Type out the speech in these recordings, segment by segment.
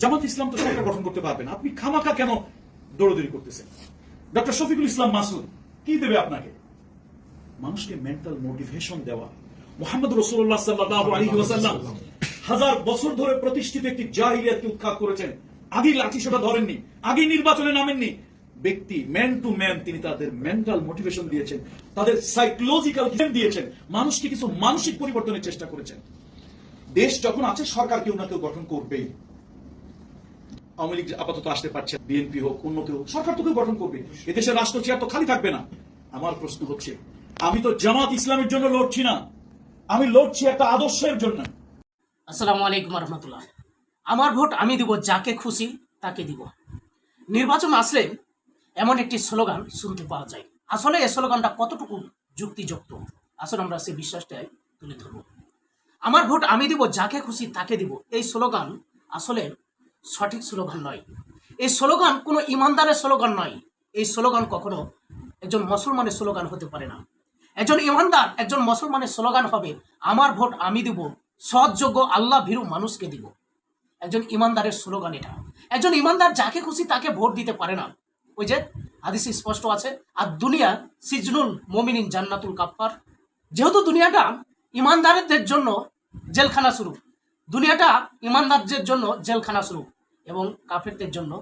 জামাত ইসলাম তো সরকার গঠন করতে পারবেন আপনি খামাকা কেন দৌড়দৌড়ি করতেছেন? ডক্টর শফিকুল ইসলাম মাসুদ, কি দেবে আপনাকে? মানুষকে মেন্টাল মোটিভেশন দেওয়া। মোহাম্মদ রসুল্লাহ সাল্লাহ আলী ওয়াসাল্লাম হাজার বছর ধরে প্রতিষ্ঠিত একটি জাহিলিয়াতকে উৎখাত করেছেন। আগেই লাঠি সেটা ধরেননি, আগেই নির্বাচনে নামেননি। ব্যক্তি ম্যান টু ম্যান তিনি তাদের মেন্টাল মোটিভেশন দিয়েছেন, তাদের সাইকোলজিক্যাল দিয়েছেন, মানুষকে কিছু মানসিক পরিবর্তনের চেষ্টা করেছেন। দেশ যখন আছে, সরকার কেউ না কেউ গঠন করবেই। আওয়ামী লীগ আপাতত আসতে পারছে বিএনপি হোক, অন্য কেউ সরকার তো কেউ গঠন করবে। এদেশের রাষ্ট্র চেয়ার তো খালি থাকবে না। আমার প্রশ্ন হচ্ছে, আমি তো জামাত ইসলামের জন্য লড়ছি না। আমি লড়ছি একটা আদর্শের জন্য। আসসালামু আলাইকুম রহমতুল্লাহ। আমার ভোট আমি দিব যাকে খুশি, তাকে দিব। নির্বাচন আসলে এমন একটি স্লোগান শুনতে পাওয়া যায়। আসলে এই স্লোগানটা কতটুকু যুক্তিযুক্ত আসলে আমরা সেই বিশ্বাসটাই তুলে ধরব। আমার ভোট আমি দিব যাকে খুশি, তাকে দিব। এই স্লোগান আসলে সঠিক স্লোগান নয়। এই স্লোগান কোনো ইমানদারের স্লোগান নয়। এই স্লোগান কখনো একজন মুসলমানের স্লোগান হতে পারে না। একজন ইমানদার একজন মুসলমানের স্লোগান হবে, আমার ভোট আমি দিব, সৎযোগ্য আল্লাহ ভীরু মানুষকে দিব। একজন ইমানদারের স্লোগান এটা। একজন ইমানদার যাকে খুশি তাকে ভোট দিতে পারে না। ওই যে হাদিসে স্পষ্ট আছে, আর দুনিয়া সিজনুল মমিনিন জান্নাতুল কাপ্পার যেহেতু দুনিয়াটা ইমানদারদের জন্য জেলখানা শুরু দুনিয়াটা ইমানদারদের জন্য জেলখানা শুরু এবং কাফেরদের জন্য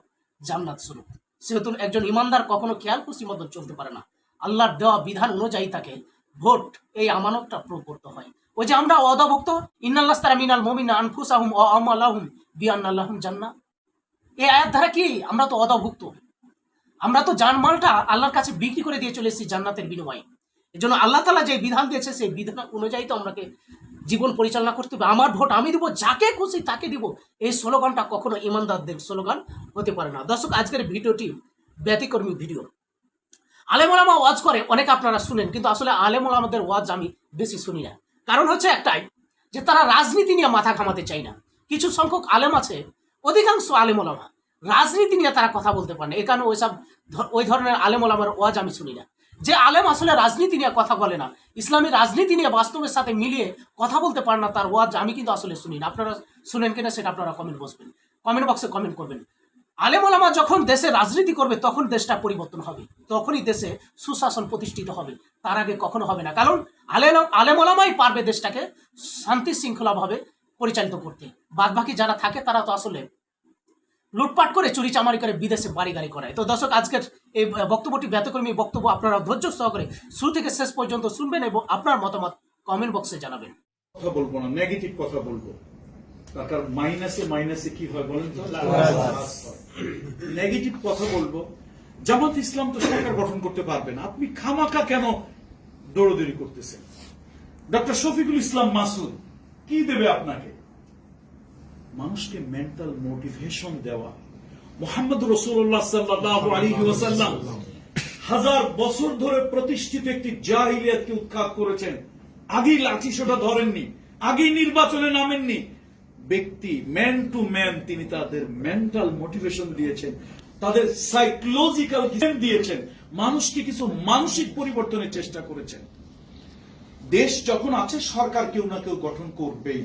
জান্নাত শুরু সেহেতু একজন ইমানদার কখনো খেয়াল খুশি মতো চলতে পারে না। আল্লাহর দেওয়া বিধান অনুযায়ী তাকে ভোট, এই আমানতটা প্রয়োগ করতে হয়। ওই যে আমরা অদাভুক্ত, ইন্নাল্লাহ মিনাল মমিনা আনফুসাহুম ও আমালাহুম বিয়ান্নাল্লাহুম জান্না এই ধারা কি আমরা তো অদাভুক্ত? আমরা তো জানমালটা আল্লাহর কাছে বিক্রি করে দিয়ে চলে এসেছি জান্নাতের বিনিময়ে। এই জন্য আল্লাহ তালা যে বিধান দিয়েছে, সেই বিধান অনুযায়ী তো আমাকে জীবন পরিচালনা করতে হবে, আমার ভোট আমি দিব, যাকে খুশি তাকে দিব। এই স্লোগানটা কখনো ইমানদারদের স্লোগান হতে পারে না। দর্শক, আজকের ভিডিওটি ব্যতিকর্মী ভিডিও। আলেমোলামা ওয়াজ করে, অনেক আপনারা শুনেন, কিন্তু আসলে আলেমোলামাদের ওয়াজ আমি বেশি শুনি না। কারণ হচ্ছে একটাই, যে তারা রাজনীতি নিয়ে মাথা ঘামাতে চায় না। কিছু সংখ্যক আলেম আছে, অধিকাংশ আলেমোলামা রাজনীতি নিয়ে তারা কথা বলতে পারে না। এ কারণে ওইসব ওই ধরনের আলেমোলামার ওয়াজ আমি শুনি না। যে আলেম আসলে রাজনীতি নিয়ে কথা বলে না। ইসলামী রাজনীতি নিয়ে বাস্তবের সাথে মিলিয়ে কথা বলতে পারে না, তার ওয়াজ আমি কিন্তু আসলে শুনি না। আপনারা শুনেন কিনা সেটা আপনারা কমেন্ট বসবেন কমেন্ট বক্সে কমেন্ট করবেন। আলেমোলামা যখন দেশে রাজনীতি করবে, তখন দেশটা পরিবর্তন হবে। তখনই দেশে সুশাসন প্রতিষ্ঠিত হবে। তার আগে কখনো হবে না। কারণ আলে আলেম আলেমোলামাই পারবে দেশটাকে শান্তি শৃঙ্খলাভাবে পরিচালিত করতে। বাদ বাকি যারা থাকে, তারা তো আসলে লুটপাট করে চুরি চামারি করে বিদেশে বাড়ি গাড়ি করায়। তো দর্শক আজকের এই বক্তব্যটি ব্যতকর্মী বক্তব্য আপনারা ধৈর্য সহকারে শুরু থেকে শেষ পর্যন্ত শুনবেন এবং আপনার মতামত কমেন্ট বক্সে জানাবেন। কথা বলব না নেগেটিভ কথা বলব। তার কারণ মাইনাসে মাইনাসে কি হয় বলেন তো? নেগেটিভ কথা বলব। জামাত ইসলাম তো সরকার গঠন করতে পারবে না। আপনি খামাকা কেন দৌড়দৌড়ি করতেছেন? ডক্টর শফিকুল ইসলাম মাসুদ কি দেবে আপনাকে? মানুষকে মেন্টাল মোটিভেশন দেওয়া। মোহাম্মদ রসুল্লাহ সাল্লাহ আলী ওয়াসাল্লাম হাজার বছর ধরে প্রতিষ্ঠিত একটি জাহিলিয়াতকে উৎখাত করেছেন। আগেই লাঠি সোটা ধরেননি, আগেই নির্বাচনে নামেননি। ব্যক্তি ম্যান টু ম্যান তিনি তাদের মেন্টাল মোটিভেশন দিয়েছেন, তাদের সাইকোলজিক্যাল দিয়েছেন, মানুষকে কিছু মানসিক পরিবর্তনের চেষ্টা করেছেন। দেশ যখন আছে, সরকার কেউ না কেউ গঠন করবেই।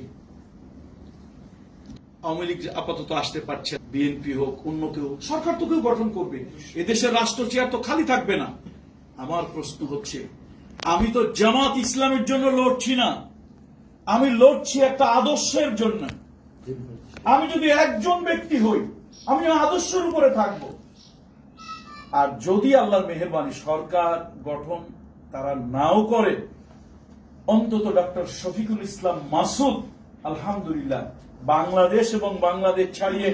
আওয়ামী লীগ আপাতত আসতে পারছে বিএনপি হোক অন্য কেউ সরকার তো কেউ গঠন করবে। এদেশের রাষ্ট্র চেয়ার তো খালি থাকবে না? আমার প্রশ্ন হচ্ছে, আমি তো জামাত ইসলামের জন্য লড়ছি না। আমি লড়ছি একটা আদর্শের জন্য। আমি যদি একজন ব্যক্তি হই, আমি আদর্শের উপরে থাকব। আর যদি আল্লাহর মেহরবানি সরকার গঠন তারা নাও করে, অন্তত ডক্টর শফিকুল ইসলাম মাসুদ, আলহামদুলিল্লাহ বাংলাদেশ এবং বাংলাদেশ ছাড়িয়ে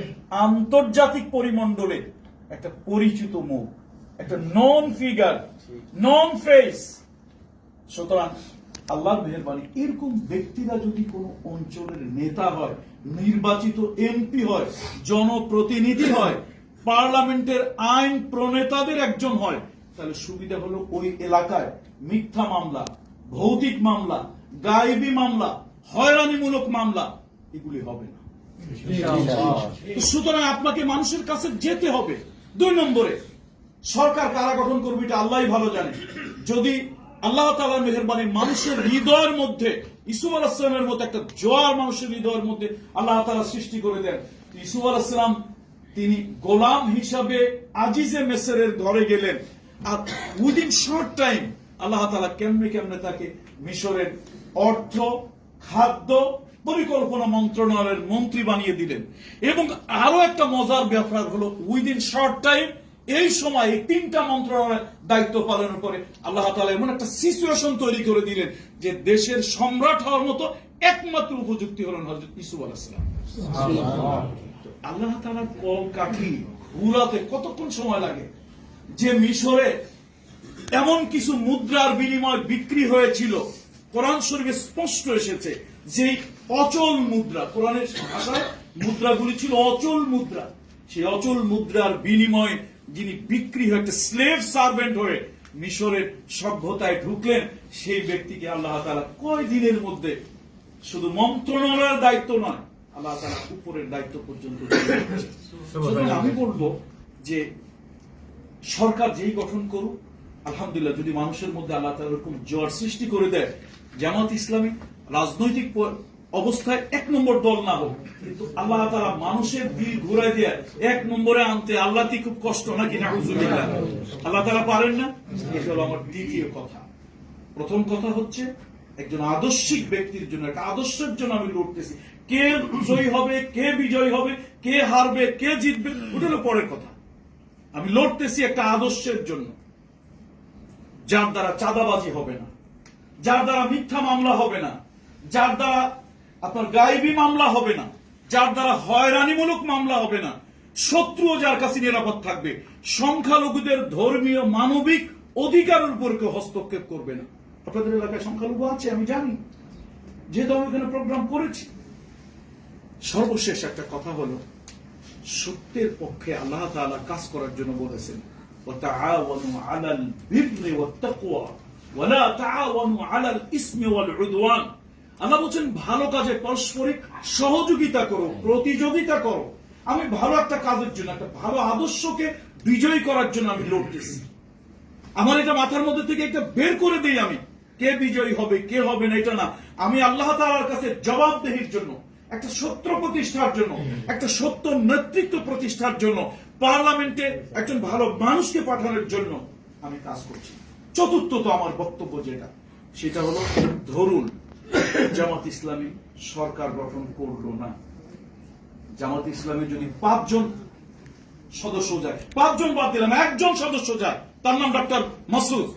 আন্তর্জাতিক পরিমণ্ডলে একটা পরিচিত মুখ, একটা নন ফিগার নন ফেস সুতরাং আল্লাহর মেহরবানি, এরকম ব্যক্তিরা যদি কোনো অঞ্চলের নেতা হয়, নির্বাচিত এমপি হয়, জনপ্রতিনিধি হয়, পার্লামেন্টের আইন প্রণেতাদের একজন হয়, তাহলে সুবিধা হলো ওই এলাকায় মিথ্যা মামলা, ভৌতিক মামলা, গায়েবী মামলা, হয়রানিমূলক মামলা এগুলি হবে না। সুতরাং আপনাকে মানুষের কাছে যেতে হবে দুই নম্বরে। সরকার কারা গঠন করবে এটা আল্লাহ ভালো জানে। যদি আল্লাহ তালার মেহরবানি মানুষের হৃদয়ের মধ্যে ইসুফ আলাহিসের মতো একটা জোয়ার মানুষের হৃদয়ের মধ্যে আল্লাহ তালা সৃষ্টি করে দেন ইসুফ আলাইসালাম তিনি গোলাম হিসাবে আজিজে মেসরের ঘরে গেলেন। আর উইদিন শর্ট টাইম আল্লাহ তালা কেমনে কেমনে তাকে মিশরের অর্থ খাদ্য পরিকল্পনা মন্ত্রণালয়ের মন্ত্রী বানিয়ে দিলেন। এবং আরও একটা মজার ব্যাপার হলো উইদিন শর্ট টাইম এই সময় এই তিনটা মন্ত্রণালয়ের দায়িত্ব পালনের পরে আল্লাহ তালা এমন একটা সিচুয়েশন তৈরি করে দিলেন যে দেশের সম্রাট হওয়ার মতো একমাত্র উপযুক্তি হলেন হজরত ইসুফ আলাহিসাম আল্লাহ তালার কল কাঠি ঘুরাতে কতক্ষণ সময় লাগে? যে মিশরে এমন কিছু মুদ্রার বিনিময় বিক্রি হয়েছিল, কোরআন শরীফে স্পষ্ট এসেছে যে অচল মুদ্রা, কোরআনের ভাষায় মুদ্রাগুলি ছিল অচল মুদ্রা। সেই অচল মুদ্রার বিনিময়ে যিনি বিক্রি হয়ে একটা স্লেভ সার্ভেন্ট হয়ে মিশরের সভ্যতায় ঢুকলেন, সেই ব্যক্তিকে আল্লাহ তালা কয় দিনের মধ্যে শুধু মন্ত্রণালয়ের দায়িত্ব নয়, আল্লাহ তালা উপরের দায়িত্ব পর্যন্ত আমি বলব যে সরকার যেই গঠন করুক, আলহামদুলিল্লাহ যদি মানুষের মধ্যে আল্লাহ তালা এরকম জ্বর সৃষ্টি করে দেয়, জামাত ইসলামী রাজনৈতিক অবস্থায় এক নম্বর দল না হোক, কিন্তু আল্লাহ তালা মানুষের দিল ঘুরাই দিয়ে এক নম্বরে আনতে আল্লাহ খুব কষ্ট নাকি? না আল্লাহ তালা পারেন না? আমার দ্বিতীয় কথা। প্রথম কথা হচ্ছে, একজন আদর্শিক ব্যক্তির জন্য, একটা আদর্শের জন্য আমি লড়তেছি। কে জয়ী হবে, কে বিজয়ী হবে, কে হারবে, কে জিতবে, ওটা হলো পরের কথা। আমি লড়তেছি একটা আদর্শের জন্য। যার দ্বারা চাঁদাবাজি হবে না। যার দ্বারা মিথ্যা মামলা হবে না। যার দ্বারা আপনার গায়েবী মামলা হবে না যার দ্বারা হয়রানিমূলক মামলা হবে না শত্রুও যার কাছে নিরাপদ থাকবে সংখ্যালঘুদের ধর্মীয় মানবিক অধিকারের উপর কেউ হস্তক্ষেপ করবে না আপনাদের এলাকায় সংখ্যালঘু আছে আমি জানি যেহেতু আমি এখানে প্রোগ্রাম করেছি সর্বশেষ একটা কথা হলো সত্যের পক্ষে আল্লাহ তাআলা কাজ করার জন্য বলেছেন وتعاونوا على البر والتقوى ولا تعاونوا على الإثم والعدوان আল্লাহ বলছেন, ভালো কাজে পারস্পরিক সহযোগিতা করো, প্রতিযোগিতা করো। আমি ভালো একটা কাজের জন্য, একটা ভালো আদর্শকে বিজয়ী করার জন্য আমি লড়তেছি। আমার এটা মাথার মধ্যে থেকে একটা বের করে দেই আমি। কে বিজয়ী হবে, কে হবে না, এটা না। আমি আল্লাহ তাআলার কাছে জবাবদেহির জন্য, একটা সত্য প্রতিষ্ঠার জন্য, একটা সত্য নেতৃত্ব প্রতিষ্ঠার জন্য, পার্লামেন্টে একজন ভালো মানুষকে পাঠানোর জন্য আমি কাজ করছি। চতুর্থ তো আমার বক্তব্য যেটা, সেটা হলো ধরুন জামাত ইসলামী সরকার গঠন করল না। জামাত ইসলামী যদি পাঁচজন সদস্য যায়, পাঁচজন বাদ দিলাম, একজন সদস্য যায়, তার নাম ডক্টর মাসুদ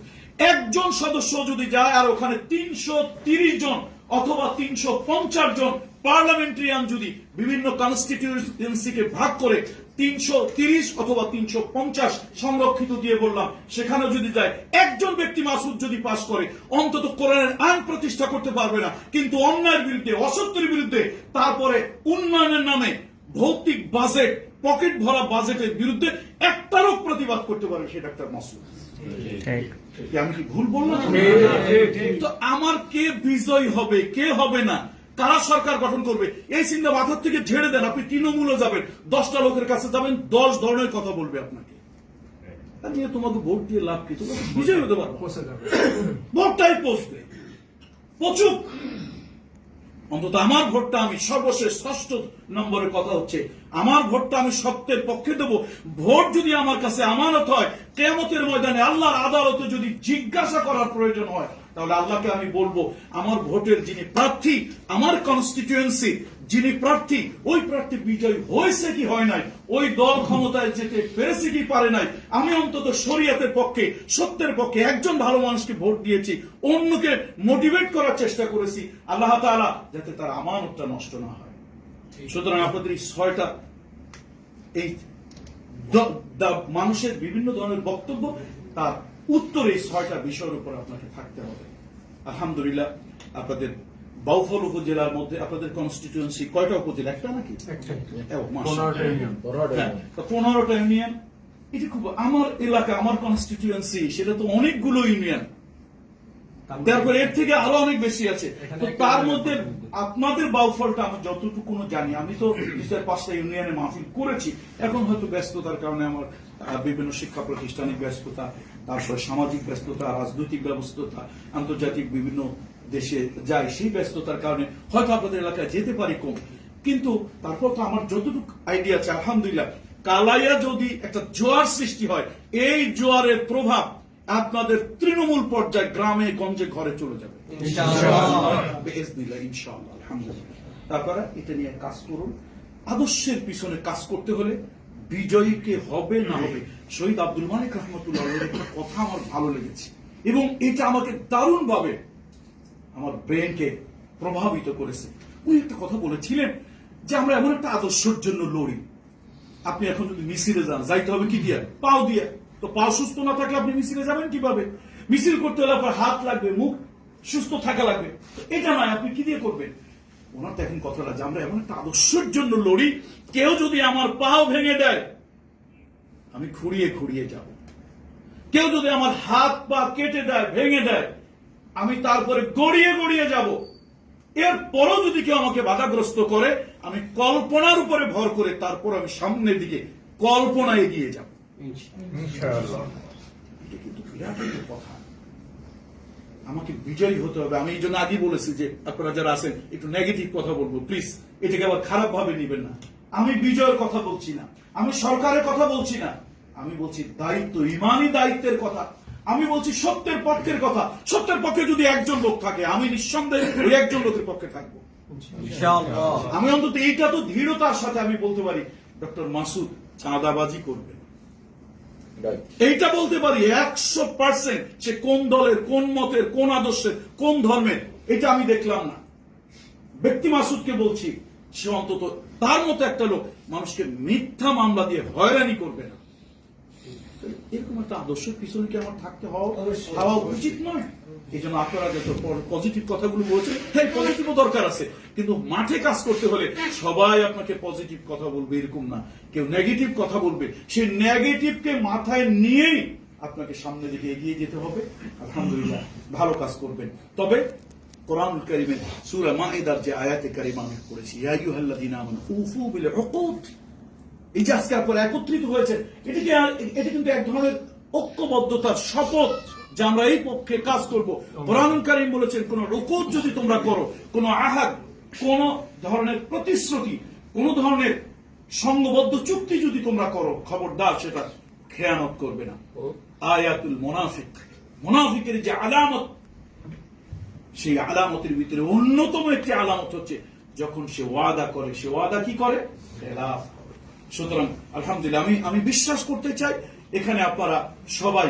একজন সদস্য যদি যায় আর ওখানে তিনশো তিরিশ জন অথবা তিনশো পঞ্চাশ জন পার্লামেন্টারিয়ান যদি বিভিন্ন কনস্টিটিউয়েন্সিকে ভাগ করে তিনশো তিরিশ অথবা তিনশো পঞ্চাশ সংরক্ষিত দিয়ে বললাম। সেখানে যদি যায় একজন ব্যক্তি মাসুদ যদি পাশ করে অন্তত কোরআনের আইন প্রতিষ্ঠা করতে পারবে না। কিন্তু অন্যায়ের বিরুদ্ধে অসত্যের বিরুদ্ধে তারপরে উন্নয়নের নামে ভৌতিক বাজেট পকেট ভরা বাজেটের বিরুদ্ধে একটারও প্রতিবাদ করতে পারে সে ডাক্তার মাসুদ। কি আমি কি ভুল বললাম? তো আমার কে বিজয় হবে কে হবে না? কারা সরকার গঠন করবে। এই চিন্তা মাথার থেকে ঝেড়ে দেন আপনি তৃণমূলে যাবেন দশটা লোকের কাছে যাবেন দশ ধরনের কথা বলবে আপনাকে। নিয়ে তোমাকে ভোট দিয়ে লাভ কি? তোমাকে বিজয় হতে পারব। ভোটটাই পচবে পচুক অন্তত আমার ভোটটা আমি সর্বশেষ ষষ্ঠ নম্বরের কথা হচ্ছে আমার ভোটটা আমি সত্যের পক্ষে দেব। ভোট যদি আমার কাছে আমানত হয় কেমতের ময়দানে আল্লাহর আদালতে যদি জিজ্ঞাসা করার প্রয়োজন হয় তাহলে আল্লাহকে আমি বলব আমার ভোটের যিনি প্রার্থী আমার কনস্টিটিউয়েন্সি যিনি প্রার্থী ওই প্রার্থী বিজয় হয়েছে কি হয় নাই? ওই দল ক্ষমতায় যেতে পেরেছে কি পারে নাই? আমি অন্তত শরীয়তের পক্ষে সত্যের পক্ষে একজন ভালো মানুষকে ভোট দিয়েছি অন্যকে মোটিভেট করার চেষ্টা করেছি আল্লাহ তাআলা যাতে তার আমানতটা নষ্ট না হয়। সুতরাং আপনাদের এই ছয়টা এই মানুষের বিভিন্ন ধরনের বক্তব্য তার উত্তর এই ছয়টা বিষয়ের উপর আপনাকে থাকতে হবে। আলহামদুলিল্লাহ আপনাদের বাউফল উপজেলার মধ্যে আপনাদের কনস্টিটিউয়েন্সি কয়টা উপজেলা? একটা নাকি? ও, মাশাআল্লাহ। হ্যাঁ, পনেরোটা ইউনিয়ন এটি খুব আমার এলাকা আমার কনস্টিটিউয়েন্সি সেটা তো অনেকগুলো ইউনিয়ন তারপরে এর থেকে আরও অনেক বেশি আছে। তো তার মধ্যে আপনাদের বাউফলটা আমি যতটুকু জানি আমি তো বিচার পাঁচটা ইউনিয়নে মাহফিল করেছি। এখন হয়তো ব্যস্ততার কারণে আমার বিভিন্ন শিক্ষা প্রতিষ্ঠানিক ব্যস্ততা তারপর সামাজিক ব্যস্ততা রাজনৈতিক ব্যস্ততা আন্তর্জাতিক বিভিন্ন দেশে যাই সেই ব্যস্ততার কারণে হয়তো আপনাদের এলাকায় যেতে পারি কম। কিন্তু তারপর তো আমার যতটুকু আইডিয়া আছে আলহামদুলিল্লাহ কালাইয়া যদি একটা জোয়ার সৃষ্টি হয় এই জোয়ারের প্রভাব আপনাদের তৃণমূল পর্যায়ে গ্রামে গঞ্জে ঘরে চলে যাবে। আলহামদুলিল্লাহ। তারপরে এটা নিয়ে কাজ করুন। আদর্শের পিছনে কাজ করতে হলে বিজয়ীকে হবে না হবে, শহীদ আব্দুল মালিক রহমতুল্লাহ একটা কথা আমার ভালো লেগেছে। এবং এটা আমাকে দারুণ ভাবে আমার ব্রেনকে প্রভাবিত করেছে। উনি একটা কথা বলেছিলেন যে আমরা এমন একটা আদর্শের জন্য লড়ি। আপনি এখন যদি মিছিলে যান, যাইতে হবে কি দিয়ে? পাও দিয়ে। তো পা সুস্থ না থাকলে আপনি মিছিলে যাবেন কীভাবে? মিছিল করতে হলে আপনার হাত লাগবে, মুখ সুস্থ থাকা লাগবে। এটা নয়, আপনি কি দিয়ে করবেন? ওনার তো এখন কথাটা যে আমরা এমন একটা আদর্শের জন্য লড়ি কেউ যদি আমার পাও ভেঙে দেয় আমি খুঁড়িয়ে খুঁড়িয়ে যাব। কেউ যদি আমার হাত পা কেটে দেয় ভেঙে দেয় আমি তারপরে গড়িয়ে গড়িয়ে যাব। এরপরও যদি কেউ আমাকে বাধাগ্রস্ত করে আমি কল্পনার উপরে ভর করে তারপর আমি সামনের দিকে কল্পনা এগিয়ে যাব। এটা কিন্তু বিরাট একটা কথা। আমাকে বিজয়ী হতে হবে। আমি এই জন্য আগেই বলেছি যে আপনারা যারা আছেন একটু নেগেটিভ কথা বলব প্লিজ এটাকে আবার খারাপ ভাবে নেবেন না। আমি বিজয়ের কথা বলছি না। আমি সরকারের কথা বলছি না। আমি বলছি দায়িত্ব ইমানই দায়িত্বের কথা। আমি বলছি সত্যের পক্ষের কথা। সত্যের পক্ষে যদি একজন লোক থাকে আমি নিঃসন্দেহে ওই একজন লোকের পক্ষে থাকব। আমি অন্তত এইটা তো দৃঢ়তার সাথে আমি বলতে পারি ডক্টর মাসুদ চাঁদাবাজি করবে না। এইটা বলতে পারি একশো পার্সেন্ট সে কোন দলের, কোন মতের, কোন আদর্শের, কোন ধর্মের। এটা আমি দেখলাম না। ব্যক্তি মাসুদকে বলছি, সে অন্তত তার মতো একটা লোক মানুষকে মিথ্যা মামলা দিয়ে হয়রানি করবে না। এরকম একটা আদর্শের পিছনে কি আমার থাকতে হওয়া উচিত নয়। এই জন্য আপনারা যত পজিটিভ কথাগুলো বলছেন হ্যাঁ পজিটিভও দরকার আছে। কিন্তু মাঠে কাজ করতে হলে সবাই আপনাকে পজিটিভ কথা বলবে, এরকম না। কেউ নেগেটিভ কথা বলবে। সেই নেগেটিভকে মাথায় নিয়েই আপনাকে সামনে দিকে এগিয়ে যেতে হবে। আলহামদুলিল্লাহ, ভালো কাজ করবেন। তবে কোরআন কারিমের সূরা মাইদার যে আয়াতে কারিমা আমি আমানু উফু বিল উকুদ এই যে আজকে একত্রিত হয়েছে এটা কি এটা কিন্তু এক ধরনের ঐক্যবদ্ধতার শপথ। যে আমরা এই পক্ষে কাজ করব। কোরআন বলেছেন, কোন রুকুত যদি তোমরা করো, কোন আহাদ, কোন ধরনের প্রতিশ্রুতি, কোন ধরনের সংঘবদ্ধ চুক্তি যদি তোমরা করো, খবরদার সেটা খেয়ানত করবে না। আয়াতুল মোনাফিক, মোনাফিকের যে আলামত, সেই আলামতের ভিতরে অন্যতম একটি আলামত হচ্ছে, যখন সে ওয়াদা করে, সে ওয়াদা কি করে। সুতরাং, আলহামদুলিল্লাহ, আমি আমি বিশ্বাস করতে চাই, এখানে আপনারা সবাই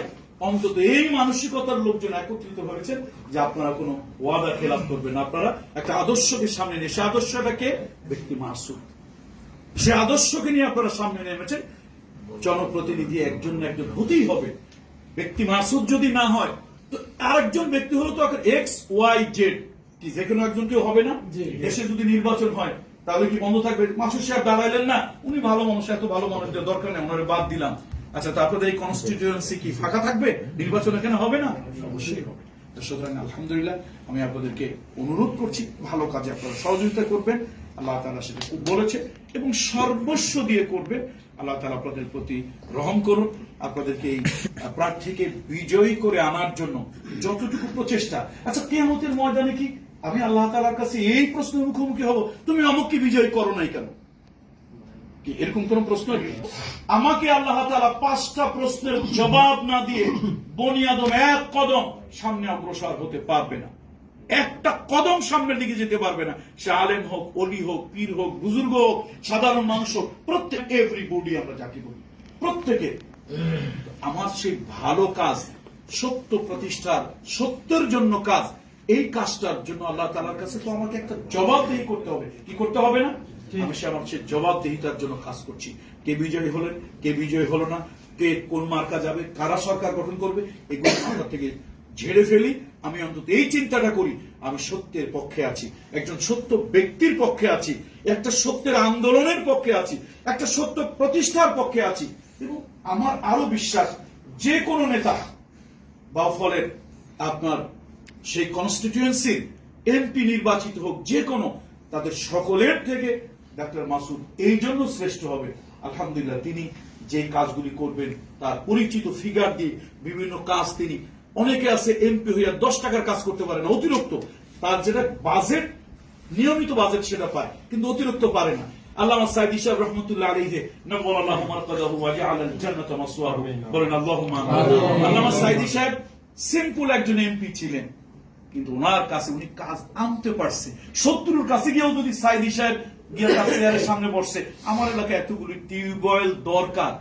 অন্তত এই মানসিকতার লোকজন একত্রিত হয়েছেন যে আপনারা কোনো ওয়াদা খেলাফ করবেন আপনারা একটা আদর্শকে সামনে নিয়ে সে আদর্শটাকে ব্যক্তি মাসুদ সে আদর্শকে নিয়ে আপনারা সামনে নেমেছেন। জনপ্রতিনিধি একজন না একজন হতেই হবে। ব্যক্তি মাসুদ যদি না হয় তো আরেকজন ব্যক্তি হলো তো এক্স ওয়াই জেড। কি যে কোনো একজন কেউ হবে না? দেশে যদি নির্বাচন হয় তাহলে কি বন্ধ থাকবে? মাসুদ সাহেব দাঁড়াইলেন না। উনি ভালো মানুষ এত ভালো মানুষদের দরকার নেই ওনারে বাদ দিলাম। আচ্ছা তারপরে এই কনস্টিটিউয়েন্সি কি ফাঁকা থাকবে? নির্বাচন এখানে হবে না? অবশ্যই হবে। তো সুতরাং আলহামদুলিল্লাহ, আমি আপনাদেরকে অনুরোধ করছি, ভালো কাজে আপনারা সহযোগিতা করবেন। আল্লাহ তালা সেটা খুব বলেছে এবং সর্বস্ব দিয়ে করবে। আল্লাহ তালা আপনাদের প্রতি রহম করুন। আপনাদেরকে এই প্রার্থীকে বিজয়ী করে আনার জন্য যতটুকু প্রচেষ্টা। আচ্ছা কেয়ামতের ময়দানে কি আমি আল্লাহ তালার কাছে এই প্রশ্নের মুখোমুখি হব? তুমি আমাকে বিজয়ী করো নাই কেন? এরকম কোন প্রশ্ন আমাকে আল্লাহ তালা পাঁচটা প্রশ্নের জবাব না দিয়ে বনিয়াদম এক কদম সামনে অগ্রসর হতে পারবে না। একটা কদম সামনের দিকে যেতে পারবে না। সে আলেম হোক অলি হোক, পীর হোক, বুজুর্গ হোক, সাধারণ মানুষ হোক, প্রত্যেক এভরি বডি আমরা যাকে বলি, প্রত্যেকে। আমার সেই ভালো কাজ, সত্য প্রতিষ্ঠার, সত্যের জন্য কাজ, এই কাজটার জন্য আল্লাহ তালার কাছে তো আমাকে একটা জবাব জবাবদেহি করতে হবে। কি করতে হবে না? আমি সে আমার সেই জবাবদেহিতার জন্য কাজ করছি। কে বিজয়ী হলেন কে বিজয়ী হলো না কে কোন মার্কা যাবে কারা সরকার গঠন করবে এগুলো মাথা থেকে ঝেড়ে ফেলি। আমি অন্তত এই চিন্তাটা করি আমি সত্যের পক্ষে আছি একজন সত্য ব্যক্তির পক্ষে আছি একটা সত্যের আন্দোলনের পক্ষে আছি একটা সত্য প্রতিষ্ঠার পক্ষে আছি। এবং আমার আরও বিশ্বাস যে কোনো নেতা বা ফলের আপনার সেই কনস্টিটিউয়েন্সির এমপি নির্বাচিত হোক যে কোনো তাদের সকলের থেকে ডাক্তার মাসুদ এই জন্য শ্রেষ্ঠ হবে। আলহামদুলিল্লাহ তিনি যে কাজগুলি করবেন তার পরিচিত ফিগার দিয়ে বিভিন্ন কাজ তিনি অনেকে আছে এমপি হইয়া দশ টাকার কাজ করতে পারে না অতিরিক্ত। তার যেটা বাজেট নিয়মিত বাজেট সেটা পায় কিন্তু অতিরিক্ত পারে না। আল্লামা সাইদ ইসাব রহমতুল্লাহ আলাইহি নব্বর আল্লাহ মারকাদাহু ওয়া জাআলা জান্নাতা মাসওয়াহু বলেন আল্লাহুম্মা আল্লামা সাইদ ইসাব সিম্পল একজন এমপি ছিলেন কিন্তু ওনার কাছে উনি কাজ আনতে পারছে। শত্রুর কাছে গিয়েও যদি সাইদি সাহেব গিয়ে তার সামনে বসছে। আমার এলাকায় এতগুলি টিউবওয়েল দরকার।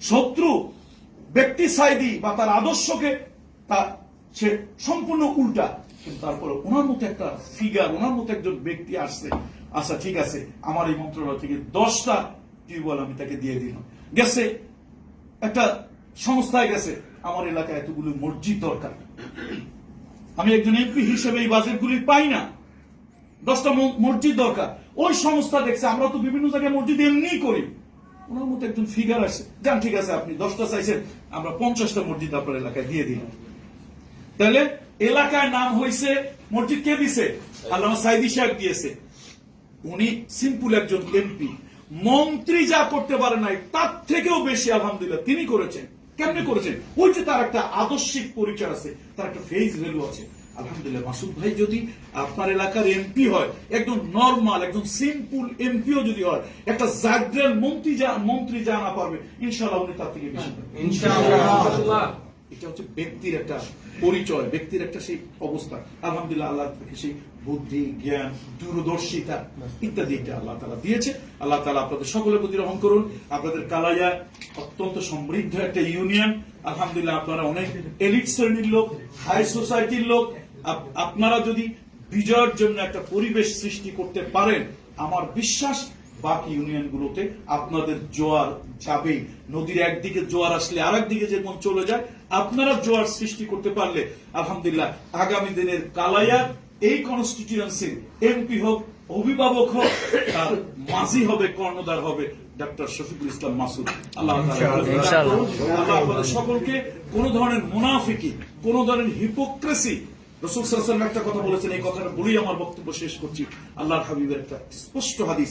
শত্রু, ব্যক্তি সাইদি বা তার আদর্শকে তা সে সম্পূর্ণ উল্টা। কিন্তু তারপরে ওনার মতো একটা ফিগার ওনার মতো একজন ব্যক্তি আসছে। আচ্ছা ঠিক আছে, আমার এই মন্ত্রণালয় থেকে দশটা টিউবওয়েল আমি তাকে দিয়ে দিলাম। গেছে, একটা সংস্থায় গেছে। আমার এলাকায় এতগুলো মসজিদ দরকার। আমি একজন এমপি হিসেবে এই বাজেটগুলি পাই না। দশটা মসজিদ দরকার। ওই সংস্থা দেখছে, আমরা তো বিভিন্ন জায়গায় মসজিদ এমনি করি। ওনার মতো একজন ফিগার আছে। যান, ঠিক আছে আপনি, দশটা চাইছেন আমরা পঞ্চাশটা মসজিদ আপনার এলাকায় দিয়ে দিলাম। তাহলে এলাকায় নাম হয়েছে মসজিদ কে দিছে? আল্লাহ সাইদি সাহেব দিয়েছে। উনি সিম্পল একজন এমপি মন্ত্রী যা করতে পারে নাই, তার থেকেও বেশি আলহামদুলিল্লাহ তিনি করেছেন। কেমনে করেছেন? ওই যে তার একটা আদর্শিক পরিচয় আছে, তার একটা ফেস ভ্যালু আছে। আলহামদুলিল্লাহ মাসুদ ভাই যদি আপনার এলাকার এমপি হয় একদম নর্মাল একদম সিম্পল এমপিও যদি হয় একটা জাগ্রেল মন্ত্রী যা মন্ত্রী যা না পারবে ইনশাআল্লাহ উনি তার থেকে বেশি এটা হচ্ছে ব্যক্তির একটা পরিচয় ব্যক্তির একটা সেই অবস্থা। আলহামদুলিল্লাহ আল্লাহ থেকে সেই বুদ্ধি জ্ঞান দূরদর্শিতা ইত্যাদি এটা আল্লাহ তালা দিয়েছে। আল্লাহ তালা আপনাদের সকলের প্রতি রহম করুন। আপনাদের কালাইয়া অত্যন্ত সমৃদ্ধ একটা ইউনিয়ন। আলহামদুলিল্লাহ আপনারা অনেক এলিট শ্রেণির লোক হাই সোসাইটির লোক আপনারা যদি বিজয়ের জন্য একটা পরিবেশ সৃষ্টি করতে পারেন আমার বিশ্বাস বাকি ইউনিয়নগুলোতে আপনাদের জোয়ার যাবেই। নদীর একদিকে জোয়ার আসলে আরেক দিকে যেমন চলে যায় আপনারা জোয়ার সৃষ্টি করতে পারলে আলহামদুলিল্লাহ আগামী দিনের কালাইয়ার এই কনস্টিটিউয়েন্সির এমপি হোক অভিভাবক হোক তার মাঝি হবে কর্ণধার হবে ডক্টর শফিকুল ইসলাম মাসুদ। আল্লাহ আল্লাহ সকলকে কোন ধরনের মুনাফিকি কোন ধরনের হিপোক্রেসি একটা কথা বলেছেন, এই কথাটা বলেই আমার বক্তব্য শেষ করছি। আল্লাহর হাবিবের একটা স্পষ্ট হাদিস,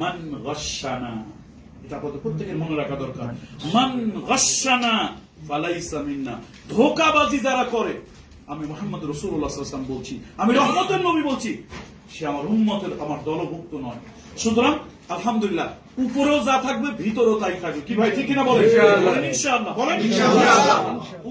মান গাশানা এটা প্রত্যেকের মনে রাখা দরকার। মান গাশানা ফালাইসা মিন্না ধোকাবাজি যারা করে, আমি মোহাম্মদ রসুল্লাহ সাল্লাম বলছি, আমি রহমতের নবী বলছি, সে আমার উম্মতের, আমার দলভুক্ত নয়। সুতরাং আলহামদুলিল্লাহ। উপরেও যা থাকবে ভিতরেও তাই থাকবে। কি ভাই ঠিক কিনা বলেন।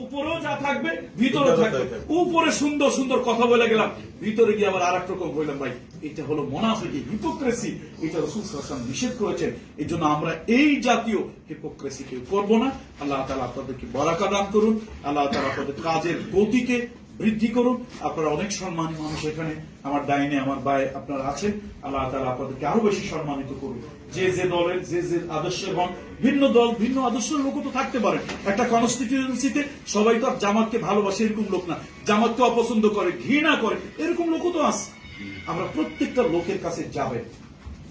উপরেও যা থাকবে ভিতরে থাকবে। উপরে সুন্দর সুন্দর কথা বলে গেলাম। ভিতরে গিয়ে আবার আর রকম বললাম ভাই এটা হলো মোনাফিকি হিপোক্রেসি এটা রসুল সাল্লাম নিষেধ করেছেন। এই জন্য আমরা এই জাতীয় হিপোক্রেসি কেউ করব না। আল্লাহ তালা আপনাদেরকে বরাকা দান করুন। আল্লাহ তালা আপনাদের কাজের গতিকে বৃদ্ধি করুন। আপনারা অনেক সম্মানী মানুষ এখানে। আমার ডাইনে আমার ভাই আপনারা আছেন। আল্লাহ তালা আপনাদেরকে আরও বেশি সম্মানিত করুন যে যে দলের, যে যে আদর্শ এবং ভিন্ন দল, ভিন্ন আদর্শের লোক তো থাকতে পারে। একটা কনস্টিটিউয়েন্সিতে সবাই তো জামাতকে ভালোবাসে এরকম লোক না। জামাতকে অপছন্দ করে, ঘৃণা করে, এরকম লোকও তো আছে। আমরা প্রত্যেকটা লোকের কাছে যাবেন।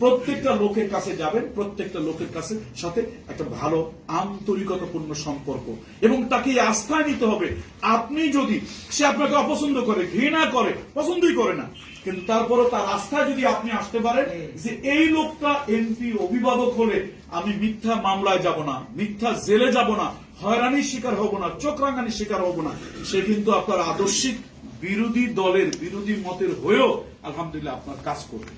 প্রত্যেকটা লোকের কাছে যাবেন, প্রত্যেকটা লোকের কাছে সাথে একটা ভালো আন্তরিকতাপূর্ণ সম্পর্ক। এবং তাকে আস্থায় নিতে হবে। আপনি যদি, সে আপনাকে অপছন্দ করে, ঘৃণা করে, পছন্দই করে না, কিন্তু তারপরও তার আস্থায় যদি আপনি আসতে পারেন যে এই লোকটা এমপি, অভিভাবক হলে আমি মিথ্যা মামলায় যাব না, মিথ্যা জেলে যাব না, হয়রানির শিকার হব না চোখ রাঙানির শিকার হব না, সে কিন্তু আপনার আদর্শিক বিরোধী দলের, বিরোধী মতের হয়েও আলহামদুলিল্লাহ আপনার কাজ করবে।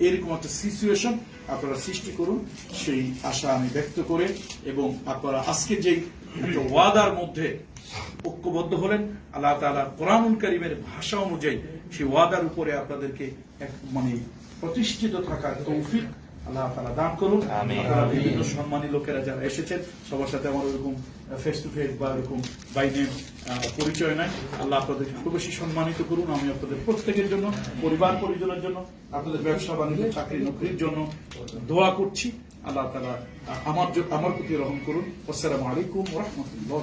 এরকম একটা সিচুয়েশন আপনারা সৃষ্টি করুন সেই আশা আমি ব্যক্ত করে এবং আপনারা আজকে একটা ওয়াদার মধ্যে ঐক্যবদ্ধ হলেন আল্লাহ তাআলা কোরআনুল কারীমের ভাষা অনুযায়ী সেই ওয়াদার উপরে আপনাদেরকে এক মানে প্রতিষ্ঠিত থাকার তৌফিক আল্লাহ তাআলা দান করুন। আপনারা বিভিন্ন সম্মানী লোকেরা যারা এসেছেন সবার সাথে আমার ওরকম ফেস টু ফেস বা এরকম বাই নেম পরিচয় নাই। আল্লাহ আপনাদেরকে খুব বেশি সম্মানিত করুন। আমি আপনাদের প্রত্যেকের জন্য, পরিবার পরিজনের জন্য, আপনাদের ব্যবসা বাণিজ্য, চাকরি নকরির জন্য দোয়া করছি। আল্লাহ তালা আমার আমার প্রতি রহম করুন। আসসালামু আলাইকুম রহমতুল্লাহ